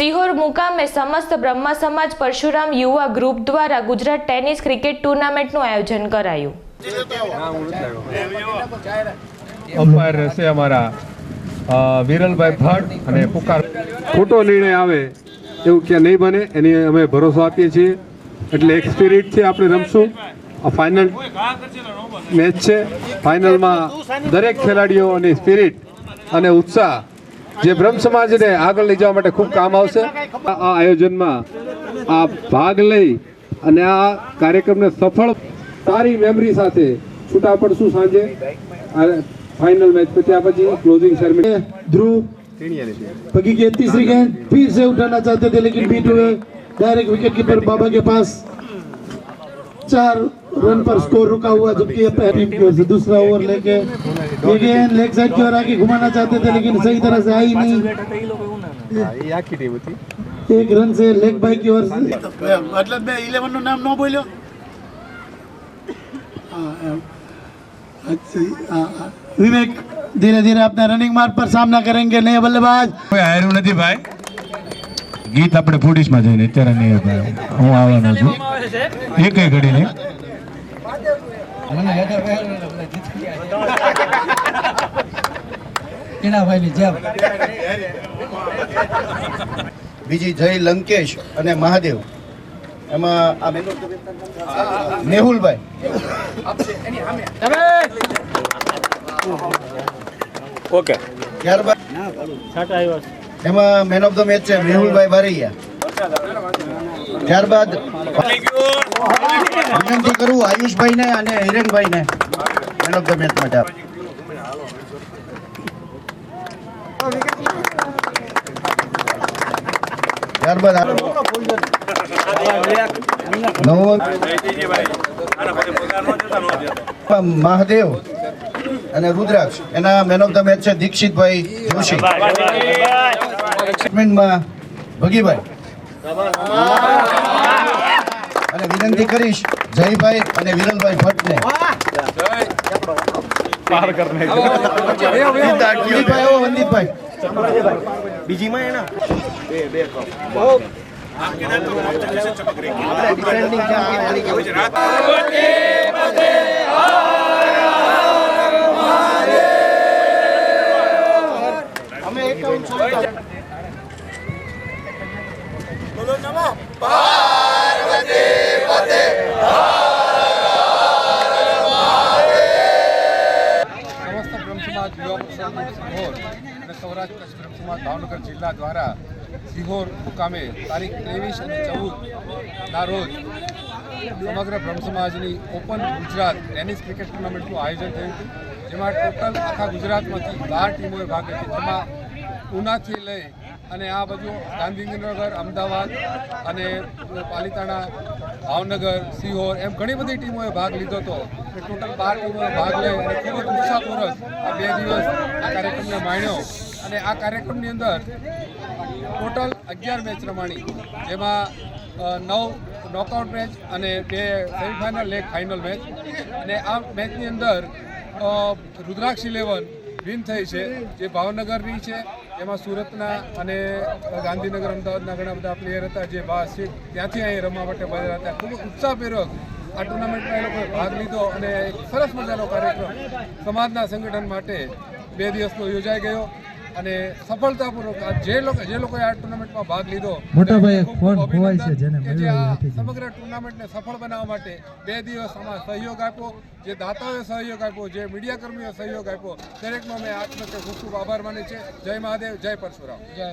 સિહોર મુકામે સમસ્ત બ્રહ્મ સમાજ પરશુરામ યુવા ગ્રુપ દ્વારા ગુજરાત ટેનિસ ક્રિકેટ ટુર્નામેન્ટનું આયોજન કરાયું. અમ્પાયર રહેશે અમારા વિરલભાઈ ભટ્ટ અને પુકાર ખોટો નિર્ણય આવે એવું ક્યાં નહીં બને એની અમે ભરોસો આપીએ છીએ. એટલે એક સ્પિરિટથી આપણે રમશું. આ ફાઇનલ મેચ છે. ફાઇનલમાં દરેક ખેલાડીઓની સ્પિરિટ અને ઉત્સાહ જે બ્રહ્મ સમાજને આગળ લઈ જવા માટે ખૂબ કામ આવશે આ આ આયોજનમાં આ ભાગ લઈ અને આ કાર્યક્રમને સફળ સારી મેમરી સાથે છૂટા પડશું સાંજે ફાઇનલ મેચ પત્યા પછી ક્લોઝિંગ સેરેમની ध्रुव पगी के तीसरी गेंद फिर से उठाना चाहते थे लेकिन बीट हुए डायरेक्ट विकेट कीपर बाबा के पास चार रन पर स्कोर रुका हुआ जबकि ये पहली टीम की ओर से दूसरा ओवर लेके ये गेंद लेग साइड की ओर आके घुमाना चाहते थे लेकिन सही तरह से आई नहीं एक रन से लेग बाई की ओर से એટલે મેં ઇલેવન નું નામ ન બોલ્યો हाँ, अच्छा हाँ, हाँ। विवेक धीरे धीरे अपना रनिंग मार्ग पर सामना करेंगे नए बल्लेबाज કોઈ હાર્યું નથી ભાઈ ગીત આપણે ફૂડીસમાં જઈને અત્યારે નહીં ભાઈ હું આવવાનો છું એક ઘડી નહીં બીજી જય લંકેશ અને મહાદેવ. એમાં મેહુલભાઈ. ઓકે. ત્યારબાદ એમાં મેન ઓફ ધ મેચ છે મેહુલભાઈ બારૈયા. ત્યારબાદ વિનંતી કરું આયુષભાઈને અને હિરેનભાઈને. મેન ઓફ ધ મેચ માટે આપ. ત્યારબાદ મહાદેવ અને રુદ્રાક્ષ. એના મેન ઓફ ધ મેચ છે દીક્ષિતભાઈ જોશી. ભગીભાઈ. અને વિનંતી કરીશ જયભાઈ અને વિરલભાઈ ભટ્ટને. વંદિતભાઈ આવો વંદિતભાઈ સમસ્ત સૌરાષ્ટ્ર ભાવનગર જિલ્લા દ્વારા સિહોર મુકામે તારીખ ત્રેવીસ અને ચૌદના રોજ સમગ્ર બ્રહ્મ સમાજની ઓપન ગુજરાત ટેનિસ ક્રિકેટ ટુર્નામેન્ટનું આયોજન થયું હતું, જેમાં ટોટલ આખા ગુજરાતમાંથી બાર ટીમોએ ભાગ લીધી. જેમાં ઉનાથી લઈ અને આ બાજુ ગાંધીનગર, અમદાવાદ અને પાલિતાણા, ભાવનગર, સિહોર એમ ઘણી બધી ટીમોએ ભાગ લીધો હતો. ટોટલ બાર ટીમોએ ભાગ લઈ અને ખૂબ જ ઉત્સાહપૂર્વક આ બે દિવસ આ કાર્યક્રમને માણ્યો. અને આ કાર્યક્રમની અંદર ટોટલ અગિયાર મેચ રમાણી. જેમાં નવ નોકઆઉટ મેચ અને બે સેમિફાઇનલ એક ફાઇનલ મેચ અને આ મેચની અંદર રુદ્રાક્ષ ઇલેવન વિન થઈ છે, જે ભાવનગરની છે. એમાં સુરતના અને ગાંધીનગર, અમદાવાદના ઘણા બધા પ્લેયર હતા જે ત્યાંથી અહીં રમવા માટે બધા હતા. ખૂબ ઉત્સાહપૂર્વક આ ટુર્નામેન્ટમાં એ લોકોએ ભાગ લીધો અને સરસ મજાનો કાર્યક્રમ સમાજના સંગઠન માટે બે દિવસનો યોજાઈ ગયો. અને સફળતાપૂર્વક જે લોકો જે લોકોએ આ ટુર્નામેન્ટમાં ભાગ લીધો મોટાભાઈ, ફોન ખોવાય છે, જેને. સમગ્ર ટુર્નામેન્ટને સફળ બનાવવા માટે બે દિવસ આમાં સહયોગ આપ્યો જે દાતાઓએ સહયોગ આપ્યો જે મીડિયા કર્મીઓએ સહયોગ આપ્યો દરેકનો મેં આત્મ ખૂબ ખૂબ આભાર માને છે જય મહાદેવ જય પરશુરામ. જય